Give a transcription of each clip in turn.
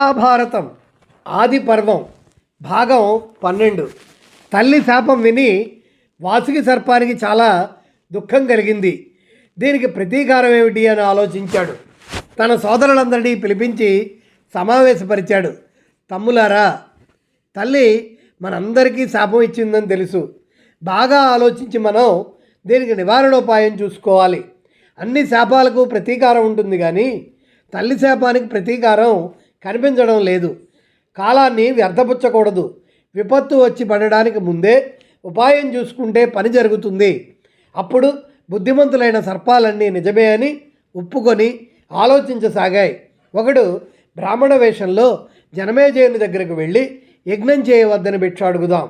మహాభారతం ఆది పర్వం భాగం పన్నెండు. తల్లి శాపం విని వాసుకి సర్పానికి చాలా దుఃఖం కలిగింది. దీనికి ప్రతీకారం ఏమిటి అని ఆలోచించాడు. తన సోదరులందరినీ పిలిపించి సమావేశపరిచాడు. తమ్ములారా తల్లి మనందరికీ శాపం ఇచ్చిందని తెలుసు. బాగా ఆలోచించి మనం దీనికి నివారణోపాయం చూసుకోవాలి. అన్ని శాపాలకు ప్రతీకారం ఉంటుంది కానీ తల్లి శాపానికి ప్రతీకారం కనిపించడం లేదు. కాలాన్ని వ్యర్థపుచ్చకూడదు. విపత్తు వచ్చి పడడానికి ముందే ఉపాయం చూసుకుంటే పని జరుగుతుంది. అప్పుడు బుద్ధిమంతులైన సర్పాలన్నీ నిజమే అని ఒప్పుకొని ఆలోచించసాగాయి. ఒకడు బ్రాహ్మణ వేషంలో జనమేజయుని దగ్గరకు వెళ్ళి యజ్ఞం చేయవద్దని భిక్ష అడుగుదాం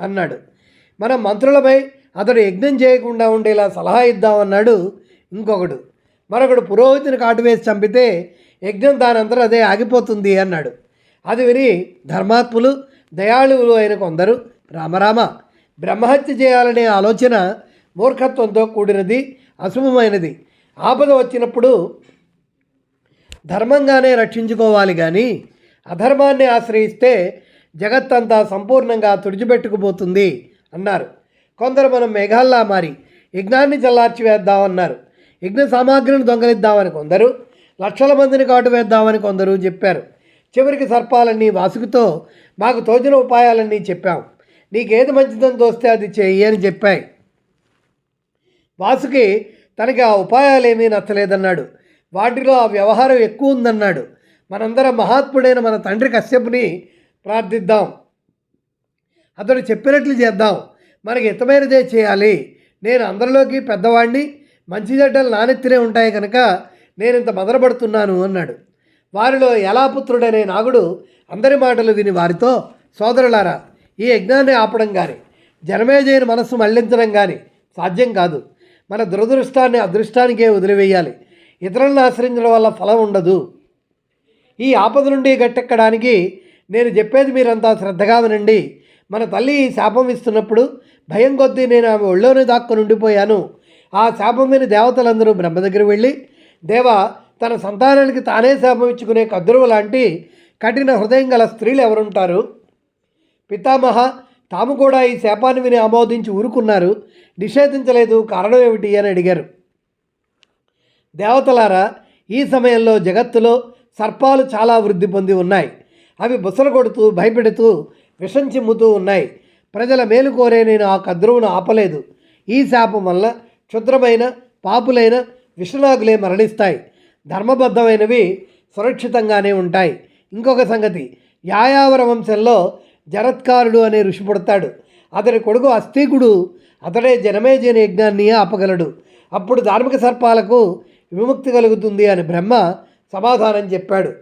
అన్నాడు. మనం మంత్రులపై అతడు యజ్ఞం చేయకుండా ఉండేలా సలహా ఇద్దామన్నాడు ఇంకొకడు. మరొకడు పురోహితుని కాటువేసి చంపితే యజ్ఞం దానంతరం అదే ఆగిపోతుంది అన్నాడు. అది విని ధర్మాత్ములు దయాళువులు అయిన కొందరు రామరామ బ్రహ్మహత్య చేయాలనే ఆలోచన మూర్ఖత్వంతో కూడినది అశుభమైనది. ఆపద వచ్చినప్పుడు ధర్మంగానే రక్షించుకోవాలి కానీ అధర్మాన్ని ఆశ్రయిస్తే జగత్తంతా సంపూర్ణంగా తుడిచిపెట్టుకుపోతుంది అన్నారు. కొందరు మనం మేఘాల్లా మారి యజ్ఞాన్ని చల్లార్చి వేద్దామన్నారు యజ్ఞ సామాగ్రిని దొంగలిద్దామని కొందరు లక్షల మందిని కాటు వేద్దామని కొందరు చెప్పారు. చివరికి సర్పాలన్నీ వాసుకుతో మాకు తోచిన ఉపాయాలన్నీ చెప్పాం. నీకేది మంచిదని తోస్తే అది చేయి అని చెప్పాయి. వాసుకి తనకి ఆ ఉపాయాలేమీ నచ్చలేదన్నాడు. వాటిలో ఆ వ్యవహారం ఎక్కువ ఉందన్నాడు. మనందరం మహాత్ముడైన మన తండ్రి కశ్యపుని ప్రార్థిద్దాం. అతడు చెప్పినట్లు చేద్దాం. మనకి హితమైనదే చేయాలి. నేను అందరిలోకి పెద్దవాడిని మంచి చెడ్డలు నానెత్తినే ఉంటాయి కనుక నేను ఇంత మదనపడుతున్నాను అన్నాడు. వారిలో యలాపుత్రుడనే నాగుడు అందరి మాటలు విని వారితో సోదరులారా ఈ యజ్ఞాన్ని ఆపడం కానీ జనమేజయుని మనస్సు మళ్ళించడం కానీ సాధ్యం కాదు. మన దురదృష్టాన్ని అదృష్టానికే వదిలివేయాలి. ఇతరులను ఆశ్రయించడం వల్ల ఫలం ఉండదు. ఈ ఆపద నుండి గట్టెక్కడానికి నేను చెప్పేది మీరంతా శ్రద్ధగా వినండి. మన తల్లి ఈ శాపం ఇస్తున్నప్పుడు భయం కొద్దీ నేను ఆమె ఒళ్ళోనే దాక్కుని ఉండిపోయాను ఆ శాపం విని దేవతలందరూ బ్రహ్మ దగ్గర వెళ్ళి దేవ తన సంతానానికి తానే శాపం ఇచ్చుకునే కద్రువు లాంటి కఠిన హృదయం గల స్త్రీలు ఎవరుంటారు? పితామహ తాము కూడా ఈ శాపాన్ని విని ఆమోదించి ఊరుకున్నారు. నిషేధించలేదు. కారణం ఏమిటి అని అడిగారు. దేవతలారా ఈ సమయంలో జగత్తులో సర్పాలు చాలా వృద్ధి పొంది ఉన్నాయి. అవి బుసలు కొడుతూ భయపెడుతూ విషం చిమ్ముతూ ఉన్నాయి. ప్రజల మేలు కోరే నేను ఆ కద్రువును ఆపలేదు. ఈ శాపం వల్ల క్షుద్రమైన పాపులైన విషనాగులే మరణిస్తాయి. ధర్మబద్ధమైనవి సురక్షితంగానే ఉంటాయి. ఇంకొక సంగతి యాయావర వంశంలో జరత్కారుడు అనే ఋషి పుడతాడు. అతని కొడుకు అస్థీకుడు అతడే జనమేజన యజ్ఞాన్ని ఆపగలడు. అప్పుడు ధార్మిక సర్పాలకు విముక్తి కలుగుతుంది అని బ్రహ్మ సమాధానం చెప్పాడు.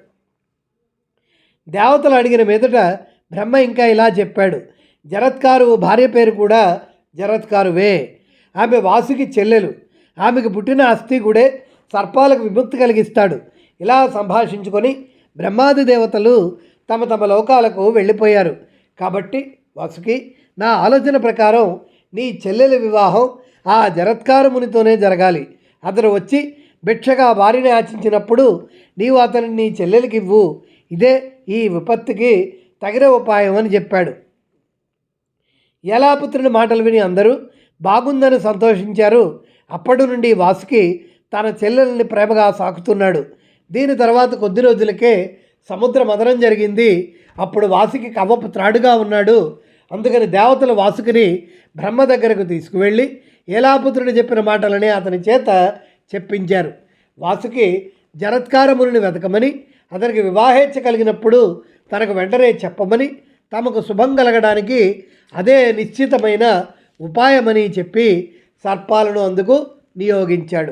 దేవతలు అడిగిన మీదట బ్రహ్మ ఇంకా ఇలా చెప్పాడు. జరత్కారు భార్య పేరు కూడా జరత్కారువే. ఆమె వాసుకి చెల్లెలు. ఆమెకు పుట్టిన అస్థికుడే సర్పాలకు విముక్తి కలిగిస్తాడు. ఇలా సంభాషించుకొని బ్రహ్మాది దేవతలు తమ తమ లోకాలకు వెళ్ళిపోయారు. కాబట్టి వసుకి నా ఆలోచన ప్రకారం నీ చెల్లెల వివాహం ఆ జరత్కారమునితోనే జరగాలి. అతను వచ్చి భిక్షగా వారిని ఆచించినప్పుడు నీవు అతని నీ చెల్లెలకి ఇవ్వు. ఇదే ఈ విపత్తుకి తగిన ఉపాయం అని చెప్పాడు. యలాపుత్రుని మాటలు విని అందరూ బాగుందని సంతోషించారు. అప్పటి నుండి వాసుకి తన చెల్లెల్ని ప్రేమగా సాకుతున్నాడు. దీని తర్వాత కొద్ది రోజులకే సముద్ర మదనం జరిగింది. అప్పుడు వాసుకి కవ్వపు త్రాడుగా ఉన్నాడు. అందుకని దేవతలు వాసుకుని బ్రహ్మ దగ్గరకు తీసుకువెళ్ళి ఏలాపుత్రుడు చెప్పిన మాటలని అతని చేత చెప్పించారు. వాసుకి జరత్కారముని వెతకమని అతనికి వివాహేచ్ఛ కలిగినప్పుడు తనకు వెంటనే చెప్పమని తమకు శుభం కలగడానికి అదే నిశ్చితమైన ఉపాయమని చెప్పి సర్పాలను అందుకు నియోగించాడు.